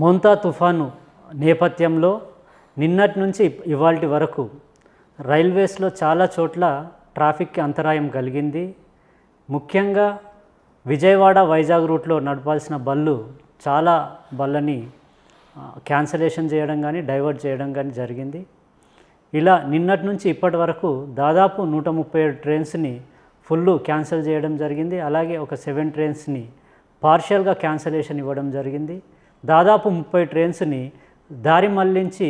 మోంతా తుఫాను నేపథ్యంలో నిన్నటి నుంచి ఇవాళ వరకు రైల్వేస్లో చాలా చోట్ల ట్రాఫిక్కి అంతరాయం కలిగింది. ముఖ్యంగా విజయవాడ వైజాగ్ రూట్లో నడపాల్సిన బళ్ళు చాలా బళ్ళని క్యాన్సలేషన్ చేయడం కానీ డైవర్ట్ చేయడం కానీ జరిగింది. ఇలా నిన్నటి నుంచి ఇప్పటి వరకు దాదాపు నూట ముప్పై ఏడు ట్రైన్స్ని ఫుల్ క్యాన్సిల్ చేయడం జరిగింది. అలాగే ఒక సెవెన్ ట్రైన్స్ని పార్షియల్గా క్యాన్సలేషన్ ఇవ్వడం జరిగింది. దాదాపు ముప్పై ట్రైన్స్ని దారి మళ్ళించి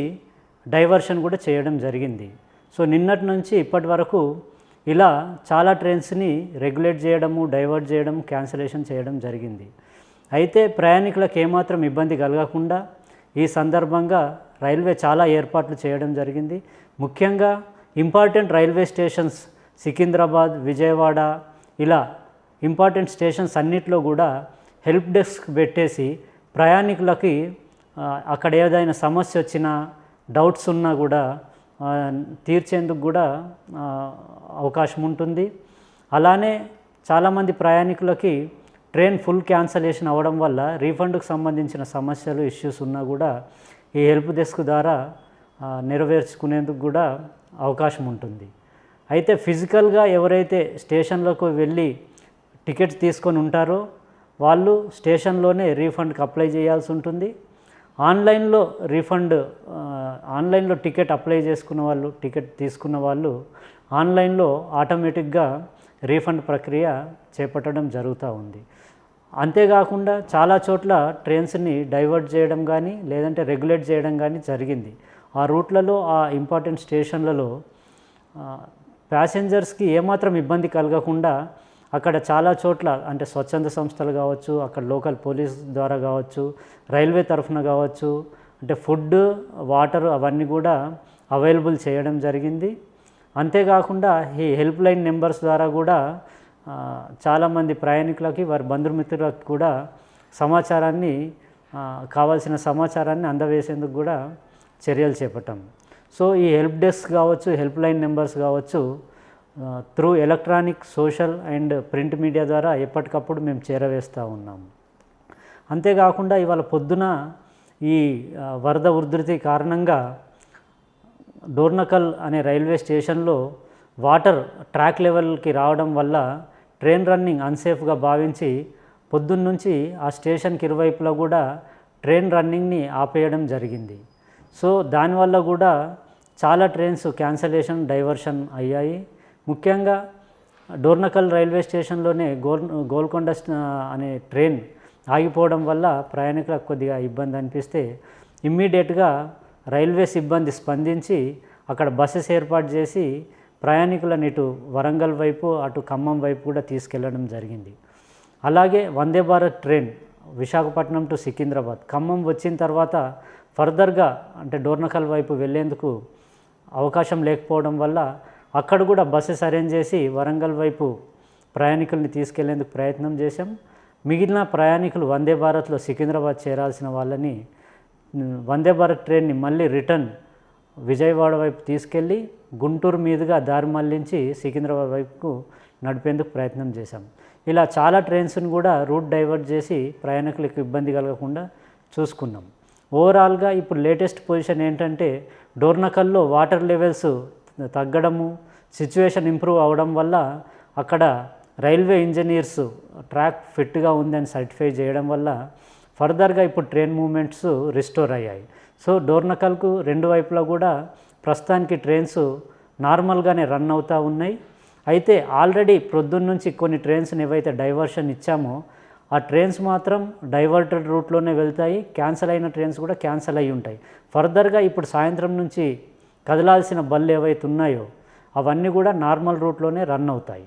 డైవర్షన్ కూడా చేయడం జరిగింది. సో నిన్నటి నుంచి ఇప్పటి వరకు ఇలా చాలా ట్రైన్స్ని రెగ్యులేట్ చేయడము డైవర్ట్ చేయడం క్యాన్సిలేషన్ చేయడం జరిగింది. అయితే ప్రయాణికులకు ఏమాత్రం ఇబ్బంది కలగకుండా ఈ సందర్భంగా రైల్వే చాలా ఏర్పాట్లు చేయడం జరిగింది. ముఖ్యంగా important railway stations Secunderabad Vijayawada ఇలా ఇంపార్టెంట్ స్టేషన్స్ అన్నిట్లో కూడా హెల్ప్ డెస్క్ పెట్టేసి ప్రయాణికులకి అక్కడ ఏదైనా సమస్య వచ్చినా డౌట్స్ ఉన్నా కూడా తీర్చేందుకు కూడా అవకాశం ఉంటుంది. అలానే చాలామంది ప్రయాణికులకి ట్రైన్ ఫుల్ క్యాన్సలేషన్ అవ్వడం వల్ల రీఫండ్కు సంబంధించిన సమస్యలు ఇష్యూస్ ఉన్నా కూడా ఈ హెల్ప్ డెస్క్ ద్వారా నెరవేర్చుకునేందుకు కూడా అవకాశం ఉంటుంది. అయితే ఫిజికల్గా ఎవరైతే స్టేషన్లకు వెళ్ళి టికెట్స్ తీసుకొని ఉంటారో వాళ్ళు స్టేషన్లోనే రీఫండ్కి అప్లై చేయాల్సి ఉంటుంది. ఆన్లైన్లో రీఫండ్ ఆన్లైన్లో టికెట్ అప్లై చేసుకున్న వాళ్ళు టికెట్ తీసుకున్న వాళ్ళు ఆన్లైన్లో ఆటోమేటిక్గా రీఫండ్ ప్రక్రియ చేపట్టడం జరుగుతూ ఉంది. అంతేకాకుండా చాలా చోట్ల ట్రైన్స్ని డైవర్ట్ చేయడం కానీ లేదంటే రెగ్యులేట్ చేయడం కానీ జరిగింది. ఆ రూట్లలో ఆ ఇంపార్టెంట్ స్టేషన్లలో ప్యాసింజర్స్కి ఏమాత్రం ఇబ్బంది కలగకుండా అక్కడ చాలా చోట్ల అంటే స్వచ్ఛంద సంస్థలు కావచ్చు అక్కడ లోకల్ పోలీస్ ద్వారా కావచ్చు రైల్వే తరఫున కావచ్చు అంటే ఫుడ్ వాటర్ అవన్నీ కూడా అవైలబుల్ చేయడం జరిగింది. అంతేకాకుండా ఈ హెల్ప్ లైన్ నెంబర్స్ ద్వారా కూడా చాలామంది ప్రయాణికులకి వారి బంధుమిత్రులకు కూడా సమాచారాన్ని కావాల్సిన సమాచారాన్ని అందవేసేందుకు కూడా చర్యలు చేపట్టాం. సో ఈ హెల్ప్ డెస్క్ కావచ్చు హెల్ప్ లైన్ నెంబర్స్ కావచ్చు through electronic social and print media ద్వారా ఎప్పటికప్పుడు మేము చేరవేస్తూ ఉన్నాము. అంతేకాకుండా ఇవాళ పొద్దున ఈ వరద ఉధృతి కారణంగా డోర్నకల్ అనే రైల్వే స్టేషన్లో వాటర్ ట్రాక్ లెవెల్కి రావడం వల్ల ట్రైన్ రన్నింగ్ అన్సేఫ్గా భావించి పొద్దున్నుంచి ఆ స్టేషన్కి ఇరువైపులా కూడా ట్రైన్ రన్నింగ్ని ఆపేయడం జరిగింది. సో దానివల్ల కూడా చాలా ట్రైన్స్ క్యాన్సలేషన్ డైవర్షన్ అయ్యాయి. ముఖ్యంగా డోర్నకల్ రైల్వే స్టేషన్లోనే గోల్ గోల్కొండ అనే ట్రైన్ ఆగిపోవడం వల్ల ప్రయాణికులకు కొద్దిగా ఇబ్బంది అనిపిస్తే ఇమ్మీడియట్గా రైల్వే సిబ్బంది స్పందించి అక్కడ బస్సెస్ ఏర్పాటు చేసి ప్రయాణికులను ఇటు వరంగల్ వైపు అటు ఖమ్మం వైపు కూడా తీసుకెళ్ళడం జరిగింది. అలాగే వందే భారత్ ట్రైన్ విశాఖపట్నం టు సికింద్రాబాద్. ఖమ్మం వచ్చిన తర్వాత ఫర్దర్గా అంటే డోర్నకల్ వైపు వెళ్ళేందుకు అవకాశం లేకపోవడం వల్ల అక్కడ కూడా బస్సెస్ అరేంజ్ చేసి వరంగల్ వైపు ప్రయాణికుల్ని తీసుకెళ్ళేందుకు ప్రయత్నం చేశాం. మిగిలిన ప్రయాణికులు వందే భారత్లో సికింద్రాబాద్ చేరాల్సిన వాళ్ళని వందే భారత్ ట్రైన్ని మళ్ళీ రిటర్న్ విజయవాడ వైపు తీసుకెళ్ళి గుంటూరు మీదుగా దారి మళ్ళించి సికింద్రాబాద్ వైపుకు నడిపేందుకు ప్రయత్నం చేశాం. ఇలా చాలా ట్రైన్స్ని కూడా రూట్ డైవర్ట్ చేసి ప్రయాణికులకు ఇబ్బంది కలగకుండా చూసుకున్నాం. ఓవరాల్గా ఇప్పుడు లేటెస్ట్ పొజిషన్ ఏంటంటే డోర్నకల్లో వాటర్ లెవెల్స్ తగ్గడము సిచ్యువేషన్ ఇంప్రూవ్ అవడం వల్ల అక్కడ రైల్వే ఇంజనీర్స్ ట్రాక్ ఫిట్గా ఉందని సర్టిఫై చేయడం వల్ల ఫర్దర్గా ఇప్పుడు ట్రైన్ మూమెంట్స్ రిస్టోర్ అయ్యాయి. సో డోర్నకల్కు రెండు వైపులా కూడా ప్రస్తుతానికి ట్రైన్స్ నార్మల్గానే రన్ అవుతూ ఉన్నాయి. అయితే ఆల్రెడీ ప్రొద్దున్నుంచి కొన్ని ట్రైన్స్ని ఏవైతే డైవర్షన్ ఇచ్చామో ఆ ట్రైన్స్ మాత్రం డైవర్టెడ్ రూట్లోనే వెళ్తాయి. క్యాన్సిల్ అయిన ట్రైన్స్ కూడా క్యాన్సిల్ అయి ఉంటాయి. ఫర్దర్గా ఇప్పుడు సాయంత్రం నుంచి కదలాల్సిన బళ్ళు ఏవైతే ఉన్నాయో అవన్నీ కూడా నార్మల్ రూట్లోనే రన్ అవుతాయి.